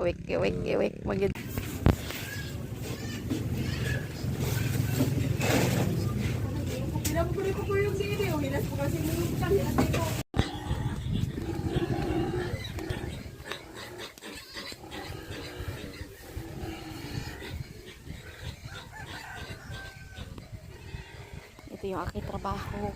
wik, wik, wik. Magid. Ito yung aking trabaho.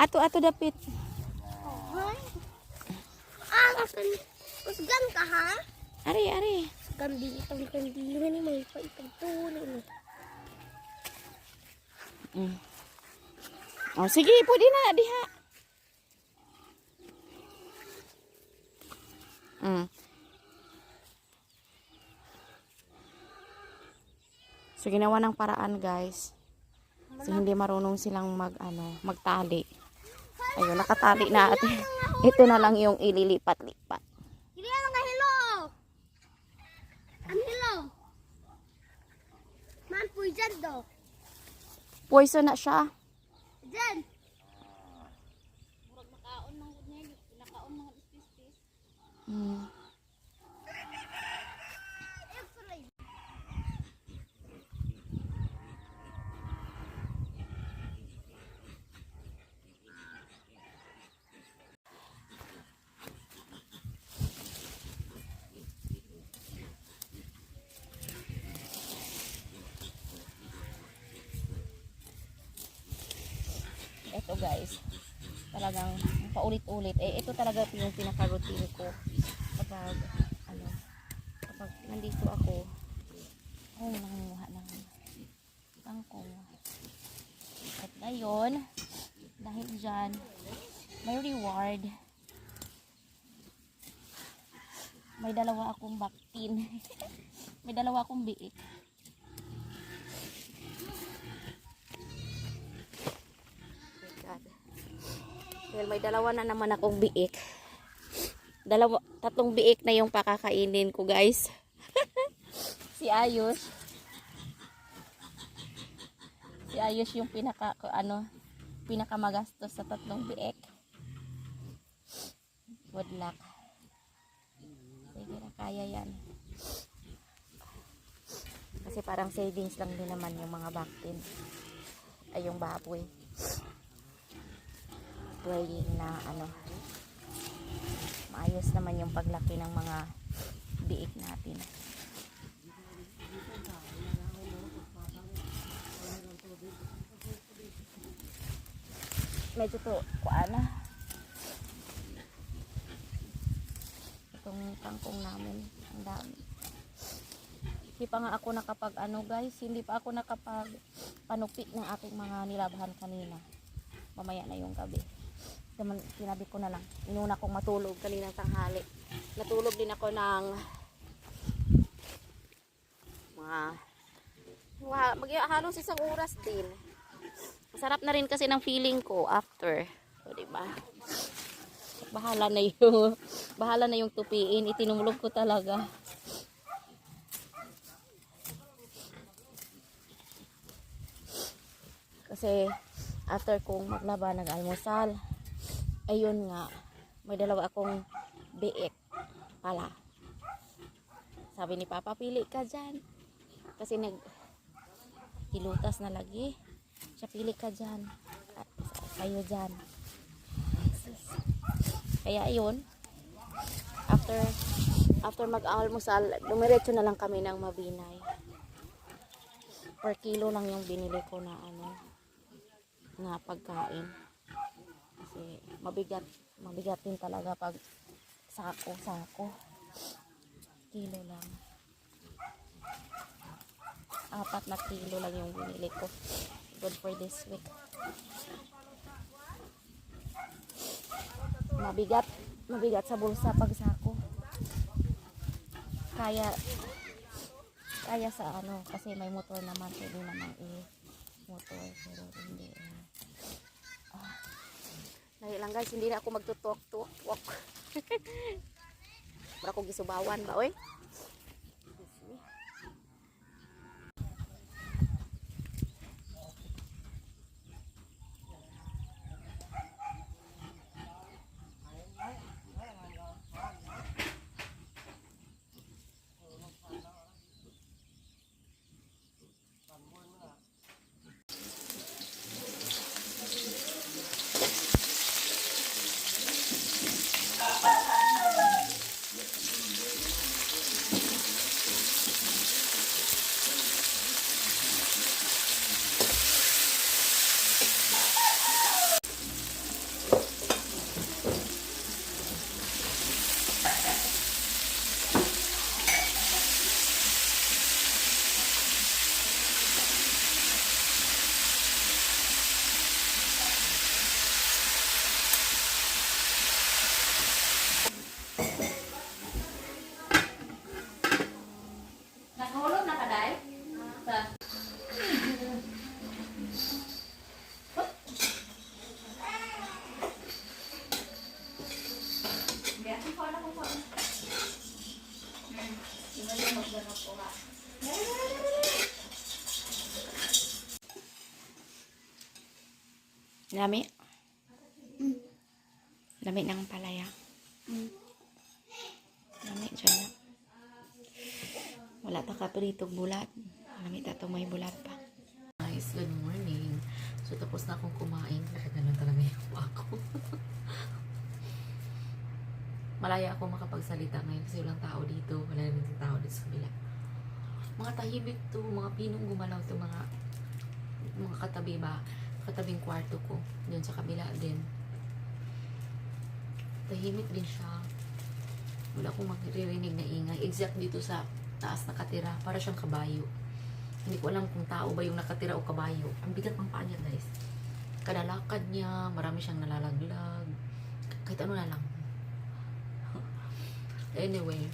Ato ato dapit. Ah, kasan. Kusgan ka ha? Ari ari. Kandi itong kandi nga ni may paipagtuloy mo. Mm. Oh, sige, pwede na diha. Mm. So ginawa ng paraan, guys. Kasi hindi marunong silang mag ano, magtali. Ayun, nakatali na at ito na lang yung ililipat-lipat. Hindi ano nga hello. Ang hello. Man. Poison na siya. Dyan. Mm. X-ray. Ito guys, talagang paulit-ulit. Eh, ito talaga yung pinaka-routine ko. Kapag, ano, kapag nandito ako, yung nangunguha ng kangkong. At ngayon, dahil dyan, may reward. May dalawa akong baktin. may dalawa akong biik. Dahil may dalawa na naman akong biik. Dalawa, tatlong biik na yung pakakainin ko, guys. si Ayos. Si Ayos yung pinaka, ano, pinakamagastos sa tatlong biik. Good luck. Sige na, kaya yan. Kasi parang savings lang din naman yung mga baktin. Ay, yung baboy praying na ano. Maayos naman yung paglaki ng mga biik natin. Medyo to kuana itong kangkong namin ang dami. Hindi pa nga ako nakapag ano guys. Hindi pa ako nakapag panupit ng aking mga nilabhan kanina. Mamaya na yung gabi naman sinabi ko na lang. Inuna kong matulog kaninang tanghali. Natulog din ako ng mga mag halos isang oras din. Masarap na rin kasi ng feeling ko after. O diba bahala na yung bahala na yung tupiin. Itinulog ko talaga. Kasi after kong maglaba nag-almusal ayun nga may dalawa akong biik pala. Sabi ni Papa pili ka dyan. Kasi nag hilutas na lagi. Siya pili ka dyan. Kayo dyan. Kaya ayun after after mag-almusal dumiretso na lang kami ng mabinay. Per kilo lang yung binili ko na ano na pagkain kasi mabigat mabigat din talaga pag sako sako kilo lang. Apat na kilo lang yung binili ko. Good for this week. Mabigat mabigat sa bulsa pag sako. Kaya kaya sa ano kasi may motor naman pwede naman i motor pero hindi eh. Dahil lang guys, hindi na ako magtutok-tok. Para ko gisubawan ba, oy? Nakahulog na ka, Day? Sa... Lami. Lami ng palaya. Lami dyan na. Wala pa ka pritong bulat. Lami ta may bulat pa. Guys, good morning. So, tapos na akong kumain. Bakit ganun talaga yung ako? Malaya ako makapagsalita ngayon kasi walang tao dito. Wala din tao dito sa kabila. Mga tahimik to, mga pinong gumalaw to, mga mga katabi ba? Katabing kwarto ko. Doon sa kabila din. Tahimik din siya. Wala akong maririnig na ingay. Exact dito sa taas nakatira. Para siyang kabayo. Hindi ko alam kung tao ba yung nakatira o kabayo. Ang bigat ng paa niya, guys. Kadalakad niya, marami siyang nalalaglag. Kahit ano na lang. anyway,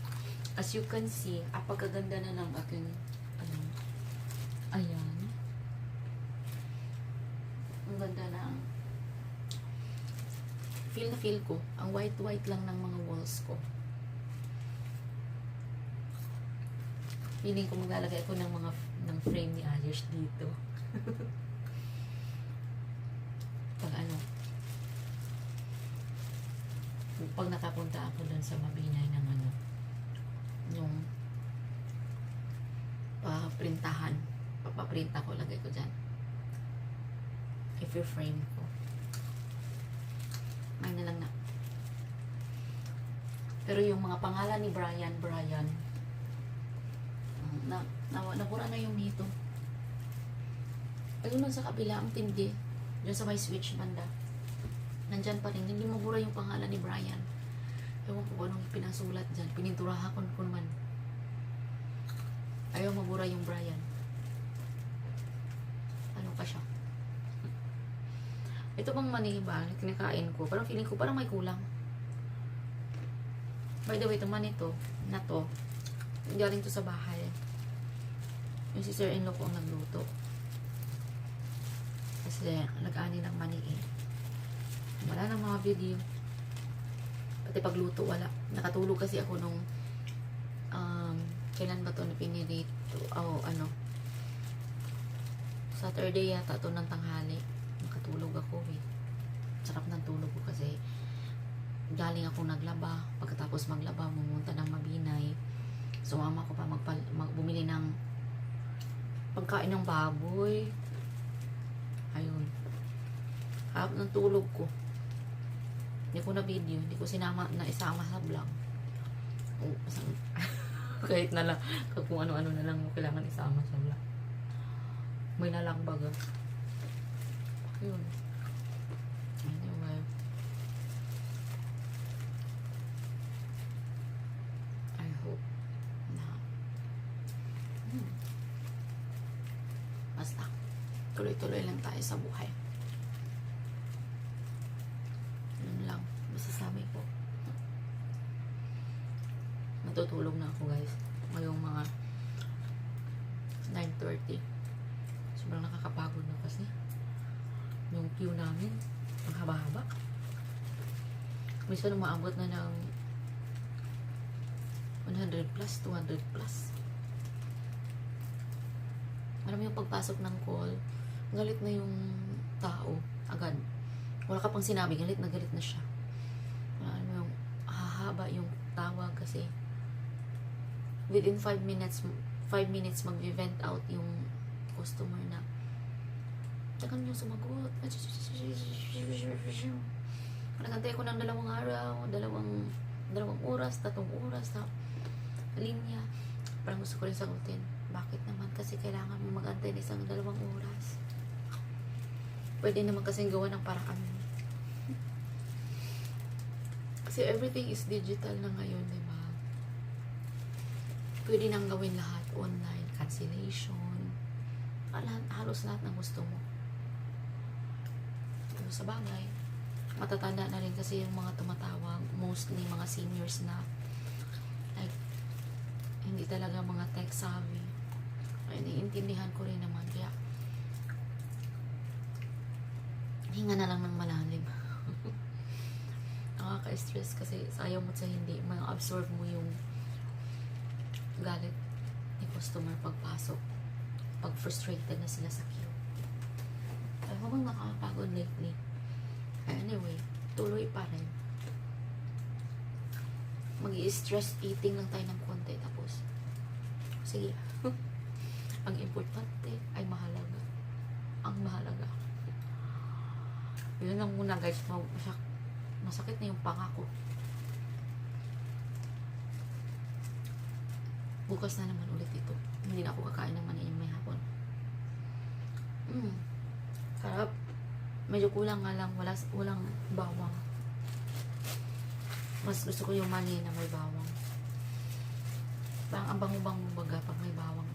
as you can see, apagaganda na ng aking, ano, ayan. Ang ganda na. Feel na feel ko. Ang white-white lang ng mga walls ko. Feeling ko maglalagay ako ng mga ng frame ni Ayers dito. pag ano, pag nakapunta ako doon sa Mabinay ng ano, yung paprintahan, papaprint ako, lagay ko dyan. If you frame ko. May na lang na. Pero yung mga pangalan ni Brian, Brian, na, na, nabura na yung nito. Ayun lang sa kabila, ang tindi. Diyan sa may switch banda. Nandyan pa rin. Hindi mabura yung pangalan ni Brian. Ewan ko anong pinasulat dyan. Pininturahan ko ko man. Ayaw mabura yung Brian. Ano pa siya? Ito pang mani ba? Kinakain ko. Parang feeling ko parang may kulang. By the way, ito man ito. Na to. Galing to sa bahay. Yung sister-in-law ko ang nagluto. Kasi nag-ani ng mani eh. Wala nang mga video. Pati pagluto, wala. Nakatulog kasi ako nung um, kailan ba to na pinirito? O ano? Saturday yata to ng tanghali. Nakatulog ako eh. Sarap ng tulog ko kasi galing ako naglaba. Pagkatapos maglaba, mumunta ng Mabinay. Sumama ko pa magpal, mag, bumili ng pagkain ng baboy. Ayun. Harap ng tulog ko. Hindi ko na video. Hindi ko sinama na isama sa vlog. Oh, kahit na lang kung ano-ano na lang mo kailangan isama sa vlog. May nalang baga. Ayun. Anyway. I hope na hmm, basta tuloy-tuloy lang tayo sa buhay. Yun lang. Masasabi ko. Matutulog na ako guys. Ngayong mga 9.30. Sobrang nakakapagod queue namin, ang haba-haba. Minsan umaabot na ng 100 plus, 200 plus. Alam mo yung pagpasok ng call, galit na yung tao agad. Wala ka pang sinabi, galit na galit na siya. Ano yung hahaba yung tawag kasi within 5 minutes 5 minutes mag-vent out yung customer na tagal niyo sumagot nagantay ko ng dalawang araw dalawang dalawang oras tatong oras na linya. Parang gusto ko rin sagutin. Bakit naman? Kasi kailangan mo magantay ng isang dalawang oras. Pwede naman kasing gawa ng paraan kasi everything is digital na ngayon di ba? Pwede nang gawin lahat online. Cancellation. Ah, lahat, halos lahat ng gusto mo pero sa bagay. Matatanda na rin kasi yung mga tumatawag mostly mga seniors na like hindi talaga mga tech savvy. Ay naiintindihan ko rin naman kaya hinga na lang ng malalim. Nakaka-stress kasi ayaw mo sa hindi ma-absorb mo yung galit ni customer pagpasok pag frustrated na sila sa queue ay habang nakakapagod lately anyway tuloy pa rin stress eating lang tayo ng konti tapos sige. Ang importante ay mahalaga. Ang mahalaga. Yun lang muna guys. Ma- masak- masakit na yung pangako. Bukas na naman ulit ito. Hindi na ako kakain ng mani may hapon. Mm, sarap. Medyo kulang nga lang. Wala, walang bawang mas gusto ko yung mani na may bawang. Parang ang bango-bango baga pag may bawang